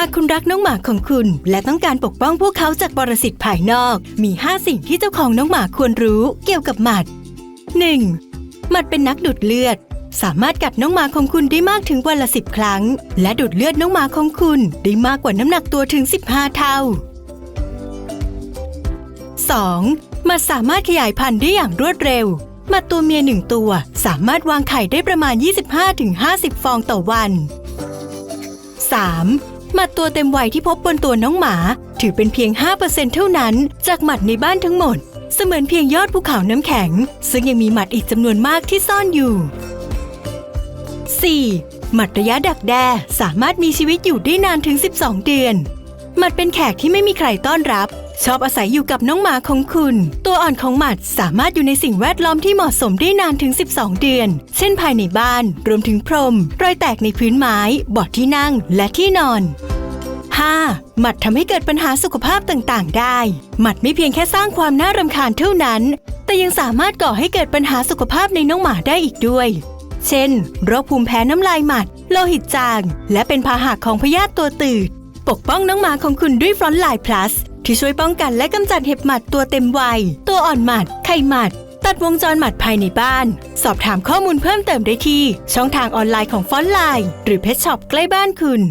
หากคุณรักน้องหมาของคุณ และต้องการปกป้องพวกเขาจากปรสิตภายนอก มี 5 สิ่งที่เจ้าของน้องหมาควรรู้ เกี่ยวกับหมัด 1. หมัดเป็นนักดูดเลือด สามารถกัดน้องหมาของคุณได้มากถึงวันละสิบครั้ง และดูดเลือดน้องหมาของคุณได้มากกว่าน้ำหนักตัวถึง 15 เท่า 2. หมัดสามารถขยายพันธุ์ได้อย่างรวดเร็วหมัดตัวเมียหนึ่งตัว สามารถวางไข่ได้ประมาณ 25-50 ฟองต่อวัน 3. หมัดตัวเต็มวัยที่พบบนตัวน้องหมา ถือเป็นเพียง 5%เท่านั้น จากหมัดในบ้านทั้งหมด เสมือนเพียงยอดภูเขาน้ำแข็ง ซึ่งยังมีหมัดอีกจำนวนมากที่ซ่อนอยู่ 4. หมัดระยะดักแด้สามารถมีชีวิตอยู่ได้นานถึง 12 เดือน หมัดเป็นแขกที่ไม่มีใครต้อนรับ ชอบอาศัยอยู่กับน้องหมาของคุณ ตัวอ่อนของหมัดสามารถอยู่ในสิ่งแวดล้อมที่เหมาะสมได้นานถึง 12 เดือน เช่นภายในบ้าน รวมถึงพรม รอยแตกในพื้นไม้บาะที่นั่ง และที่นอน 5. หมัดทำให้เกิดปัญหาสุขภาพต่างๆ ได้ หมัดไม่เพียงแค่สร้างความน่ารำคาญเท่านั้น แต่ยังสามารถก่อให้เกิดปัญหาสุขภาพในน้องหมาได้อีกด้วย เช่น โรคภูมิแพ้น้ำลายหมัด โลหิตจาง และเป็นพาหะของพยาธิตัวตืด ปกป้องน้องหมาของคุณด้วยฟรอนไลน์พลัส ที่ช่วยป้องกันและกำจัดเห็บหมัดตัวเต็มวัย ตัวอ่อนหมัด ไข่หมัด ตัดวงจรหมัดภายในบ้าน สอบถามข้อมูลเพิ่มเติมได้ที่ ช่องทางออนไลน์ของฟอนไลน์ หรือเพจช็อปใกล้บ้านคุณ